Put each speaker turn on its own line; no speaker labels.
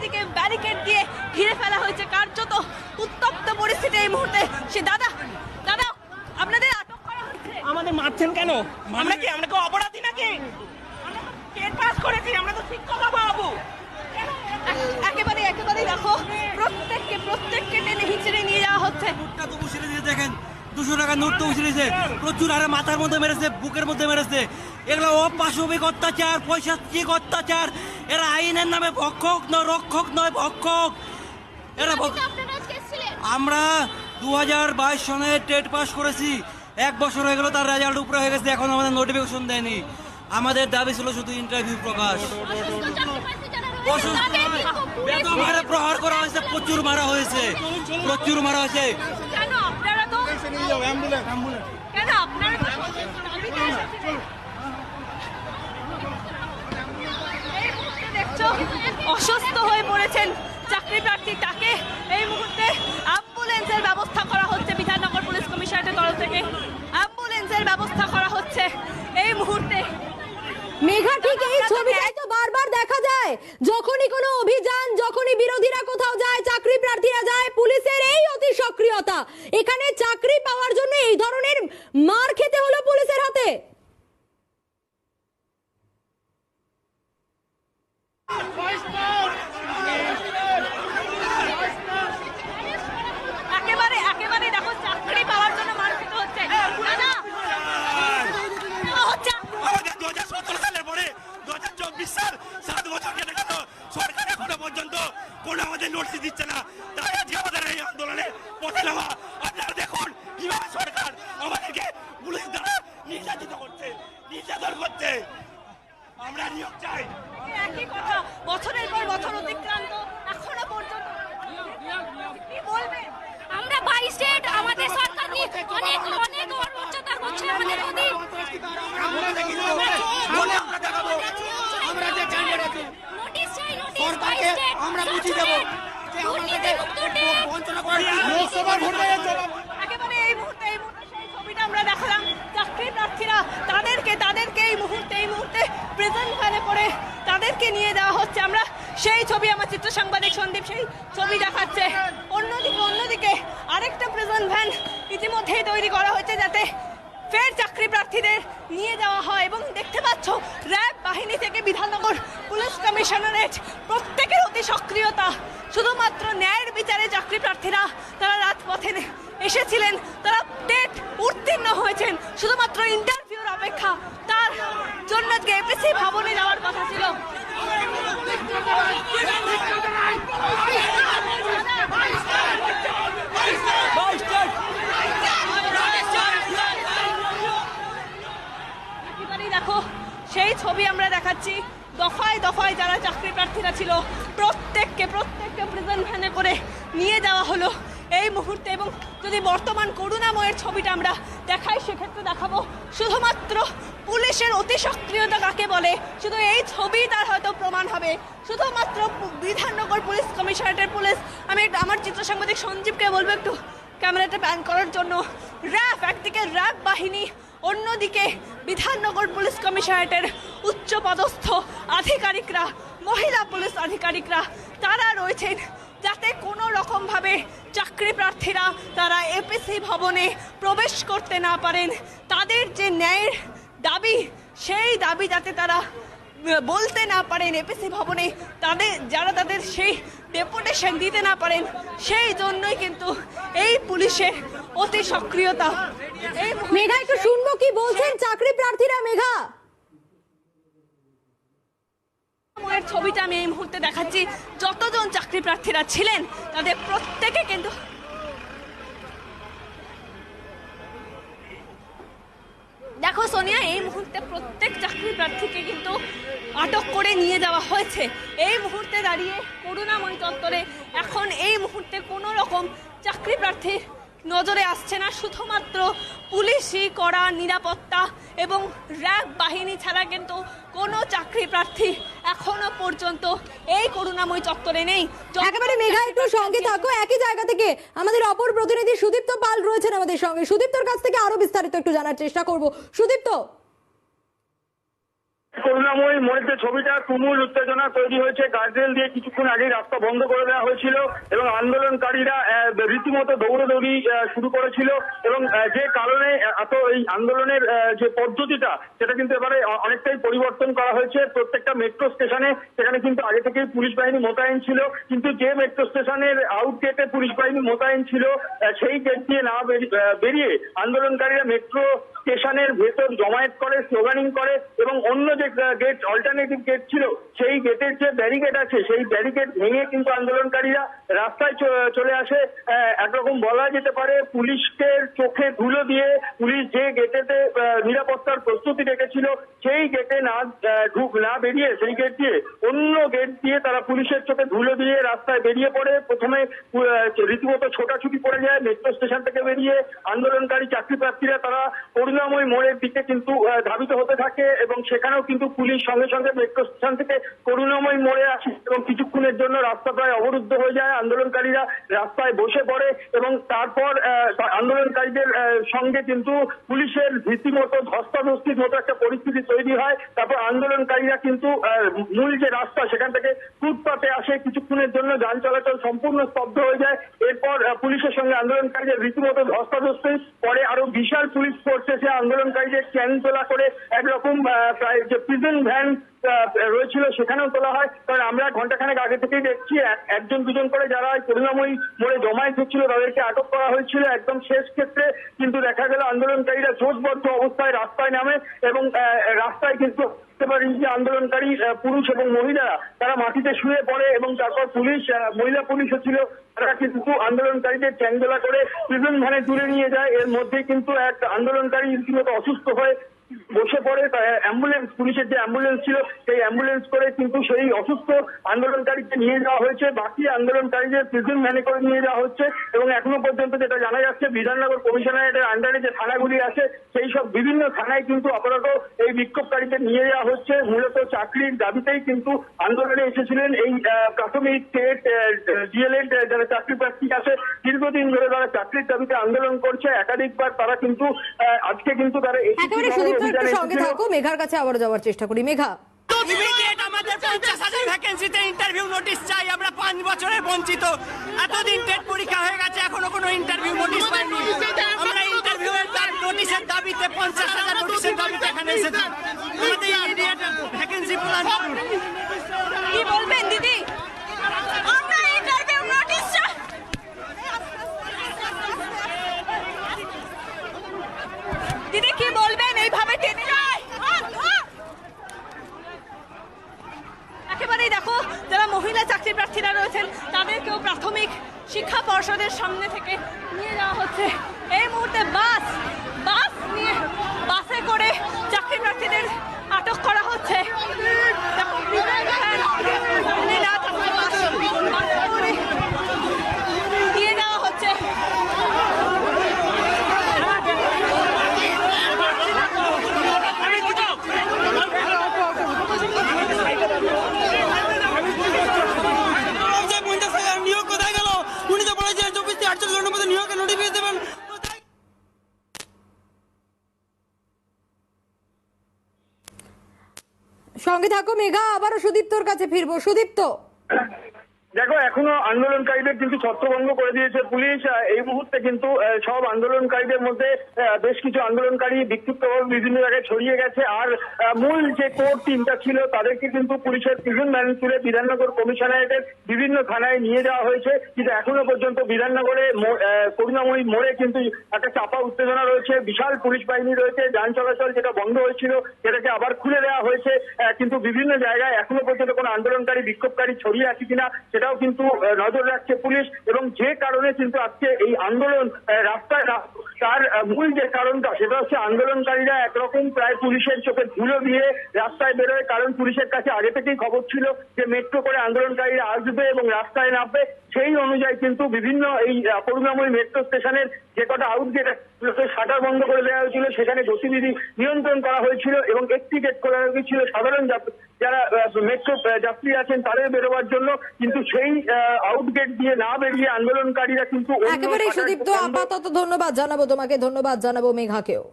চারিদিকে ব্যারিকেড দিয়ে ঘিরে ফেলা হয়েছে। কার্যত উত্তপ্ত পরিস্থিতি এই মুহূর্তে। সে দাদা দাদা আপনাদের আটক করা হচ্ছে
আমাদের মারছেন কেন? আমরা কি আমরা কি অপরাধী নাকি? টেট পাস করেছি আমরা তো শিক্ষক বাবু!
একেবারে একেবারে দেখো প্রত্যেককে প্রত্যেককে টেনে হিচড়ে নিয়ে যাওয়া হচ্ছে।
তো উছিয়ে দিয়ে দেখেন। দুশো টাকার নোট তো উছিয়ে প্রচুর হারে মাথার মধ্যে মেরেছে বুকের মধ্যে মেরেছে। এগুলো অপাশবিক অত্যাচার পৈশাচিক অত্যাচার। এরা আইনের নামে ভক্ষক নয় রক্ষক নয় ভক্ষক। এরা আমরা দু হাজার বাইশ সনে টেট পাস করেছি। এক বছর হয়ে গেল তার রেজাল্ট উপরে হয়ে গেছে এখন আমাদের নোটিফিকেশন দেয়নি। আমাদের দাবি ছিল শুধু ইন্টারভিউ প্রকাশ। প্রহার করা হয়েছে প্রচুর মারা হয়েছে প্রচুর মারা হয়েছে।
কেন আপনারা তো কেন আপনারা তো দাবিতে এসেছিলেন। এই মুহূর্তে দেখছ অসুস্থ হয়ে পড়েছেন চাকরি প্রার্থী। তাকে এই মুহূর্তে অ্যাম্বুলেন্সের ব্যবস্থা করা হচ্ছে বিধাননগর পুলিশ কমিশনারের তরফ থেকে। অ্যাম্বুলেন্সের ব্যবস্থা করা হচ্ছে এই মুহূর্তে।
মেঘা ঠিক এই ছবিটাই তো বারবার দেখা যায়। যখনই কোনো অভিযান যখনই বিরোধীরা কোথাও যায় চাকরি প্রার্থীরা যায় পুলিশের এই অতি সক্রিয়তা। এখানে চাকরি পাওয়ার জন্য এই ধরনের মার খেতে হলো পুলিশের হাতে।
চব্বিশ সাল, সাত বছর কেটে সরকার পর্যন্ত কোনো আমাদের নোটিশ দিচ্ছে না। তাই আজকে আমাদের আন্দোলনে পথে নামা। আপনারা দেখুন, কীভাবে সরকার আমাদেরকে পুলিশ দ্বারা নির্যাতিত করছে, নির্যাতন করছে। আমরা নিয়োগ চাই
একই কথা বছরের পর বছর অতিক্রান্ত এখনও পর্যন্ত কি বলবেন
আমরা বাইশে আমাদের সরকার নিয়ে অনেক অনেক অত্যাচার করছে আমাদের প্রতি
বলে আমরা দেখাবো
আমরা যে ক্যান্ডিডেট আছি
নোটিশ চাই নোটিশ
সরকারকে আমরা বুঝিয়ে দেবো যে আমাদেরকে বঞ্চনা করে লোকসভা ভোটের জবাব
একেবারে এই মুহূর্তে এই মুহূর্তে সেই ছবিটা আমরা দেখালাম। চাকরি প্রার্থীরা তাদেরকে তাদেরকে এই মুহূর্তে এই মুহূর্তে প্রেজেন্ট ভ্যানে করে তাদেরকে নিয়ে যাওয়া হচ্ছে। আমরা সেই ছবি আমার চিত্র সাংবাদিক সন্দীপ সেই ছবি দেখাচ্ছে। অন্যদিকে অন্যদিকে আরেকটা প্রেজেন্ট ভ্যান ইতিমধ্যেই তৈরি করা হয়েছে যাতে ফের চাকরি প্রার্থীদের নিয়ে যাওয়া হয় এবং দেখতে পাচ্ছ, র্যাব বাহিনী থেকে বিধাননগর পুলিশ কমিশনারেট প্রত্যেকের অতি সক্রিয়তা। শুধুমাত্র ন্যায়ের বিচারে চাকরি প্রার্থীরা তারা রাজপথে এসেছিলেন, তারা টেট উত্তীর্ণ হয়েছেন। শুধুমাত্র ইন্টারভিউর অপেক্ষা, তার জন্য আজকে এপিসি ভবনে যাওয়ার কথা ছিল। একেবারেই দেখো সেই ছবি আমরা দেখাচ্ছি। দফায় দফায় যারা চাকরি প্রার্থীরা ছিল, প্রত্যেককে প্রত্যেককে প্রেজেন্ট ভ্যানে করে নিয়ে যাওয়া হলো এই মুহূর্তে এবং যদি বর্তমান করুণাময়ের ছবিটা আমরা দেখাই, সেক্ষেত্রে দেখাবো শুধুমাত্র পুলিশের অতি সক্রিয়তা কাকে বলে? শুধু এই ছবি তার হয়তো প্রমাণ হবে। শুধুমাত্র বিধাননগর পুলিশ কমিশনারেটের পুলিশ। আমি আমার চিত্র সাংবাদিক সঞ্জীবকে বলব একটু ক্যামেরাটা প্যান করার জন্য। র্যাব একদিকে র্যাব বাহিনী অন্যদিকে বিধাননগর পুলিশ কমিশনারেটের উচ্চ পদস্থ আধিকারিকরা, মহিলা পুলিশ আধিকারিকরা, তারা রয়েছেন যাতে কোনো রকমভাবে চাকরি প্রার্থীরা তারা এপিসি ভবনে প্রবেশ করতে না পারেন। তাদের যে ন্যায়ের দাবি, সেই দাবি যাতে তারা বলতে না পারেন এপিসি ভবনে, তাদের যারা তাদের সেই ডেপুটেশন দিতে না পারেন, সেই জন্যই কিন্তু এই পুলিশের অতি সক্রিয়তা
মেঘা, একটু শুনব কি বলছেন চাকরি প্রার্থীরা, মেঘা?
সময়ের ছবিটা আমি এই মুহূর্তে দেখাচ্ছি। যতজন চাকরি প্রার্থীরা ছিলেন, তাদের প্রত্যেকে কিন্তু দেখো সোনিয়া, এই মুহূর্তে প্রত্যেক চাকরি প্রার্থীকে কিন্তু আটক করে নিয়ে যাওয়া হয়েছে। এই মুহূর্তে দাঁড়িয়ে করুণাময় চত্বরে এখন এই মুহূর্তে কোনো রকম চাকরি প্রার্থীর নজরে আসছে না। শুধুমাত্র পুলিশই করা নিরাপত্তা এবং র্যাব বাহিনী ছাড়া কিন্তু কোনো চাকরি প্রার্থী এখনও পর্যন্ত এই করুণাময় চত্বরে নেই।
একেবারে মেঘা একটু সঙ্গে থাকো। একই জায়গা থেকে আমাদের অপর প্রতিনিধি সুদীপ্ত পাল রয়েছেন আমাদের সঙ্গে। সুদীপ্তর কাছ থেকে আরও বিস্তারিত একটু জানার চেষ্টা করব। সুদীপ্ত
করুণাময়ী যে ছবিটা, তুমুল উত্তেজনা তৈরি হয়েছে। গার্ডরেল দিয়ে কিছুক্ষণ আগেই রাস্তা বন্ধ করে দেওয়া হয়েছিল এবং আন্দোলনকারীরা রীতিমতো দৌড়দৌড়ি শুরু করেছিল এবং যে কারণে এত এই আন্দোলনের যে পদ্ধতিটা, সেটা কিন্তু এবারে অনেকটাই পরিবর্তন করা হয়েছে। প্রত্যেকটা মেট্রো স্টেশনে সেখানে কিন্তু আগে থেকেই পুলিশ বাহিনী মোতায়েন ছিল। কিন্তু যে মেট্রো স্টেশনের আউট গেটে পুলিশ বাহিনী মোতায়েন ছিল সেই গেট দিয়ে না বেরি- বেরিয়ে আন্দোলনকারীরা মেট্রো স্টেশনের ভেতর জমায়েত করে স্লোগানিং করে এবং অন্য যে গেট অল্টারনেটিভ গেট ছিল, সেই গেটের যে ব্যারিকেড আছে, সেই ব্যারিকেড ভেঙে কিন্তু আন্দোলনকারীরা রাস্তায় চলে আসে একরকম বলা যেতে পারে পুলিশকে চোখে ধুলো দিয়ে পুলিশ যে গেটেতে নিরাপত্তার প্রস্তুতি রেখেছিল সেই গেটে না ঢুক, না বেরিয়ে সেই গেট দিয়ে অন্য গেট দিয়ে তারা পুলিশের চোখে ধুলো দিয়ে রাস্তায় বেরিয়ে পড়ে। প্রথমে রীতিমতো ছোটাছুটি পড়ে যায় মেট্রো স্টেশন থেকে বেরিয়ে আন্দোলনকারী চাকরি প্রার্থীরা তারা করুণাময় মোড়ের দিকে কিন্তু ধাবিত হতে থাকে এবং সেখানেও কিন্তু পুলিশ সঙ্গে সঙ্গে মেট্রো স্টেশন থেকে করুণাময় মোড়ে আসে এবং কিছুক্ষণের জন্য রাস্তা প্রায় অবরুদ্ধ হয়ে যায়। আন্দোলনকারীরা রাস্তায় বসে পড়ে এবং তারপর আন্দোলনকারীদের সঙ্গে কিন্তু পুলিশের রীতিমতো ধস্তাধস্তির মতো একটা পরিস্থিতি তৈরি হয়। তারপর আন্দোলনকারীরা কিন্তু মূল যে রাস্তা সেখান থেকে ফুটপাতে আসে, কিছুক্ষণের জন্য যান চলাচল সম্পূর্ণ স্তব্ধ হয়ে যায়। এরপর পুলিশের সঙ্গে আন্দোলনকারীদের রীতিমতো ধস্তাধস্তি পরে আরও বিশাল পুলিশ ফোর্স এসে আন্দোলনকারীদের চ্যান তোলা করে একরকম প্রায় যে প্রিজন ভ্যান রয়েছিল, সেখানেও তোলা হয়। কারণ আমরা ঘন্টাখানেক আগে থেকেই দেখছি একজন দুজন করে যারা করুণাময়ী মোড়ে জমায়েত হচ্ছিল, তাদেরকে আটক করা হয়েছিল একদম শেষ ক্ষেত্রে। কিন্তু দেখা গেল, আন্দোলনকারীরা জোটবদ্ধ অবস্থায় রাস্তায় নামে এবং রাস্তায় কিন্তু দেখতে যে আন্দোলনকারী পুরুষ এবং মহিলারা। তারা মাটিতে শুয়ে পড়ে এবং তারপর পুলিশ মহিলা পুলিশও ছিল তারা কিন্তু আন্দোলনকারীদের চ্যাংদোলা করে প্রিজন ভ্যানে তুলে নিয়ে যায়। এর মধ্যে কিন্তু এক আন্দোলনকারী রীতিমতো অসুস্থ হয়ে বসে পড়ে অ্যাম্বুলেন্স পুলিশের যে অ্যাম্বুলেন্স ছিল সেই অ্যাম্বুলেন্স করে কিন্তু সেই অসুস্থ আন্দোলনকারীকে নিয়ে যাওয়া হয়েছে। বাকি আন্দোলনকারীদের প্রিজন ভ্যানে করে নিয়ে যাওয়া হচ্ছে এবং এখনও পর্যন্ত যেটা জানা যাচ্ছে বিধাননগর কমিশনারেটের আন্ডারে যে থানাগুলি আছে সেই সব বিভিন্ন থানায় কিন্তু আপাতত এই বিক্ষোভকারীদের নিয়ে যাওয়া হচ্ছে। মূলত চাকরির দাবিতেই কিন্তু আন্দোলনে এসেছিলেন এই প্রাথমিক টেট ডিএলএড যারা চাকরি প্রার্থী আছে দীর্ঘদিন ধরে তারা চাকরির দাবিতে আন্দোলন করছে। একাধিকবার তারা কিন্তু আজকে কিন্তু তারা
সুদীপ্ত একটু সঙ্গে থাকো মেঘার কাছে আবার যাওয়ার চেষ্টা করি। মেঘা।
ইমিডিয়েট আমাদের পঞ্চাশ হাজার ভ্যাকেন্সিতে ইন্টারভিউ নোটিশ চাই আমরা পাঁচ বছরের বঞ্চিত। এতদিন টেট পরীক্ষা হয়ে গেছে এখনও কোনো ইন্টারভিউ নোটিশ পাইনি। আমরা ইন্টারভিউ এর নোটিশের দাবিতে পঞ্চাশ হাজার নোটিশের দাবিতে এখানে এসেছি। আমাদের ইমিডিয়েট ভ্যাকেন্সি প্রদান করুন
কি বলবেন দিদি আমরা ইন্টারভিউ নোটিশ দিদি কি বলবেন এইভাবে টেনে একেবারেই দেখো যারা মহিলা চাকরি প্রার্থীরা রয়েছেন তাদেরকেও প্রাথমিক শিক্ষা পর্ষদের সামনে থেকে নিয়ে যাওয়া হচ্ছে। এই মুহূর্তে বাস বাস নিয়ে বাসে করে চাকরি প্রার্থীদের আটক করা হচ্ছে দেখো, বিজয় ভ্যান, মহিলা চাকরি বাস, বাসে করে নিয়ে যাওয়া হচ্ছে
যে পঞ্চাশ হাজার নিয়োগ কোথায় গেল উনি তো বলেছিলেন চব্বিশ থেকে আটচল্লিশ ঘণ্টার মধ্যে নিয়োগের নোটিফিকেশন দেবেন কোথায়
সঙ্গে থাকো মেঘা আবারও সুদীপ্তর কাছে ফিরবো। সুদীপ্ত।
দেখো, এখনও আন্দোলনকারীদের কিন্তু ছত্রভঙ্গ করে দিয়েছে পুলিশ। এই মুহূর্তে কিন্তু সব আন্দোলনকারীদের মধ্যে বেশ কিছু আন্দোলনকারী বিক্ষিপ্তভাবে বিভিন্ন জায়গায় ছড়িয়ে গেছে। আর মূল যে কোর টিমটা ছিল, তাদেরকে কিন্তু পুলিশের প্রিজন ভ্যান তুলে বিধাননগর কমিশনারেটের বিভিন্ন থানায় নিয়ে যাওয়া হয়েছে। কিন্তু এখনও পর্যন্ত বিধাননগরে করুণাময়ী মোড়ে কিন্তু একটা চাপা উত্তেজনা রয়েছে। বিশাল পুলিশ বাহিনী রয়েছে, যান চলাচল যেটা বন্ধ হয়েছিল, সেটাকে আবার খুলে দেওয়া হয়েছে। কিন্তু বিভিন্ন জায়গায় এখনও পর্যন্ত কোনো আন্দোলনকারী, বিক্ষোভকারী ছড়িয়ে আছে কিনা সেটাও কিন্তু নজর রাখছে পুলিশ এবং যে কারণে কিন্তু আজকে এই আন্দোলন রাস্তায় তার মূল যে কারণটা সেটা হচ্ছে আন্দোলনকারীরা একরকম প্রায় পুলিশের চোখে ধুলো দিয়ে রাস্তায় বেরোয়। কারণ পুলিশের কাছে আগে থেকেই খবর ছিল যে মেট্রো করে আন্দোলনকারীরা আসবে এবং রাস্তায় নামবে। সেই অনুযায়ী কিন্তু বিভিন্ন এই করুণাময়ী মেট্রো স্টেশনের যে কটা আউটগেট শাটার বন্ধ করে দেওয়া হয়েছিল সেখানে গতিবিধি নিয়ন্ত্রণ করা হয়েছিল এবং একটি গেট খোলা হয়েছিল। সাধারণ যাত্রী যারা মেট্রো যাত্রী আছেন তাদের বেরোবার জন্য কিন্তু সেই আউটগেট দিয়ে না বেরিয়ে আন্দোলনকারীরা কিন্তু
একেবারে সুদীপ্ত আপাতত ধন্যবাদ জানাব তোমাকে ধন্যবাদ জানাব মেঘাকেও।